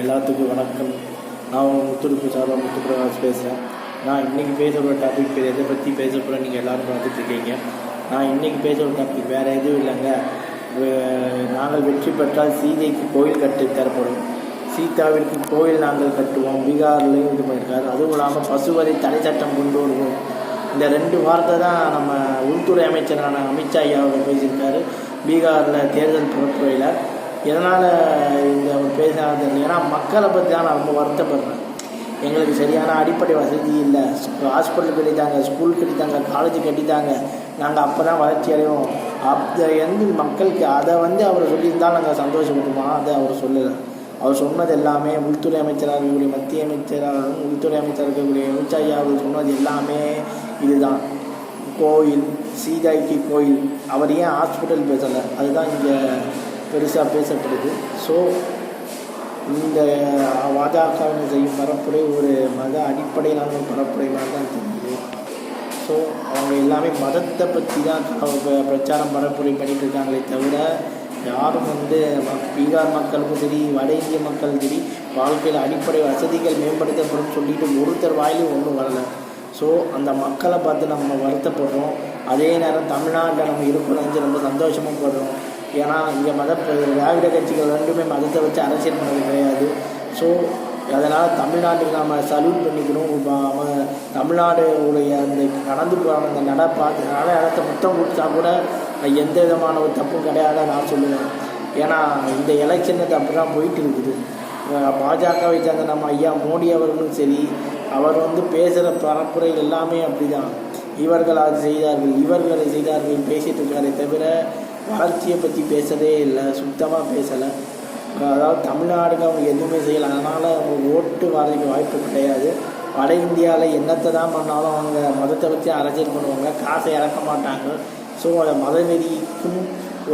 எல்லாத்துக்கும் வணக்கம். நான் உங்கள் முத்துருப்பு சார்பாக முத்துப்பிரகாஷ் பேசுகிறேன். நான் இன்றைக்கி பேசுகிற டாபிக் பேர் எதை பற்றி பேச போகிறேன் நீங்கள் எல்லோரும் பார்த்துட்ருக்கீங்க. நான் இன்றைக்கி பேசுகிற டாபிக் வேறு எதுவும் இல்லைங்க. நாங்கள் வெற்றி பெற்றால் சீதைக்கு கோயில் கட்டி தரப்படும். சீதாவிற்கு கோயில் நாங்கள் கட்டுவோம். பீகார்லேயும் இது பண்ணியிருக்காரு அதுவும் இல்லாமல் பசுவதை தடை சட்டம் கொண்டு வருவோம். இந்த ரெண்டு வார்த்தை தான் நம்ம உள்துறை அமைச்சரான அமித்ஷா ஐயா அவர் பேசியிருக்காரு. பீகாரில் தேர்தல் பொறுப்புறையில் எதனால் இந்த அவர் பேசினாரு ஏன்னா மக்களை பற்றி தான் நான் ரொம்ப வருத்தப்படுறேன். எங்களுக்கு சரியான அடிப்படை வசதி இல்லை. ஹாஸ்பிட்டல் கட்டித்தாங்க ஸ்கூல் கட்டித்தாங்க காலேஜ் கட்டித்தாங்க. நாங்கள் அப்போ தான் வளர்ச்சி அடைவோம். அப்போ எந்த மக்களுக்கு அதை வந்து அவர் சொல்லியிருந்தால் நாங்கள் சந்தோஷப்படுவோம் அதை அவர் சொல்லலை. அவர் சொன்னது எல்லாமே உள்துறை அமைச்சராக இருக்கக்கூடிய மத்திய அமைச்சராகவும் உள்துறை அமைச்சராக இருக்கக்கூடிய அமித்ஷா அவர் சொன்னது எல்லாமே இதுதான். கோயில் சீதாய்க்கு கோயில். அவர் ஏன் ஹாஸ்பிட்டல் பேசலை? அதுதான் இங்கே பெருசாக பேசப்படுது. ஸோ இந்த வாதாக்காரங்க செய்யும் பரப்புரை ஒரு மத அடிப்படையிலான ஒரு பரப்புரை மாதிரி தான் தெரியுது. ஸோ அவங்க எல்லாமே மதத்தை பற்றி தான் அவங்க பிரச்சாரம் பரப்புரை பண்ணிட்டு இருக்காங்களே தவிர யாரும் வந்து பீகார் மக்களுக்கும் சரி வட இந்திய மக்களும் சரி வாழ்க்கையில் அடிப்படை வசதிகள் மேம்படுத்தப்படும் சொல்லிட்டு ஒருத்தர் வாயிலும் ஒன்றும் வரலை. ஸோ அந்த மக்களை பார்த்து நம்ம வருத்தப்படுறோம். அதே நேரம் தமிழ்நாட்டில் நம்ம இருக்கணும்னு ரொம்ப சந்தோஷமும் படுறோம் ஏன்னா இங்கே மத திராவிட கட்சிகள் ரெண்டுமே மதத்தை வச்சு அரசியல் பண்ணது கிடையாது. ஸோ அதனால் தமிழ்நாட்டுக்கு நாம் சல்யூட் பண்ணிக்கணும். இப்போ அவன் தமிழ்நாடு உடைய அந்த நடந்து போகிற அந்த நட பார்த்து நட இடத்த முத்தம் கொடுத்தா கூட எந்த விதமான ஒரு தப்பும் கிடையாது நான் சொல்லுவேன். ஏன்னா இந்த எலெக்ஷன் அப்படி தான் போயிட்டு இருக்குது. பாஜகவை சேர்ந்த நம்ம ஐயா மோடி அவர்களும் சரி அவர் வந்து பேசுகிற பரப்புரை எல்லாமே அப்படி தான் இவர்கள் அது செய்தார்கள் இவர்கள் அதை செய்தார்கள் பேசிகிட்டு இருக்காரே தவிர வளர்ச்சியை பற்றி பேசவே இல்லை சுத்தமாக பேசலை. அதாவது தமிழ்நாடுக்கு அவங்க எதுவுமே செய்யலை. அதனால் அவங்க ஓட்டு வரதுக்கு வாய்ப்பு கிடையாது. வட இந்தியாவில் என்னத்தை தான் பண்ணாலும் அவங்க மதத்தை பற்றி அரசியல் பண்ணுவாங்க. காசை இறக்க மாட்டாங்க. ஸோ அதை மதவெறிக்கும்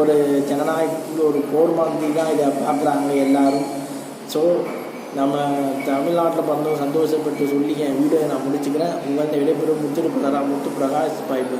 ஒரு ஜனநாயகத்துக்கு ஒரு போர் மாதிரி தான் இதை பார்க்குறாங்க எல்லோரும். ஸோ நம்ம தமிழ்நாட்டில் பிறந்தோம் சந்தோஷப்பட்டு சொல்லி என் வீடியோ நான் முடிச்சுக்கிறேன். உங்கள்கிட்ட விடைபெறும் முத்துரு பிரகா முத்து பிரகாஷ் பாய்ப்பு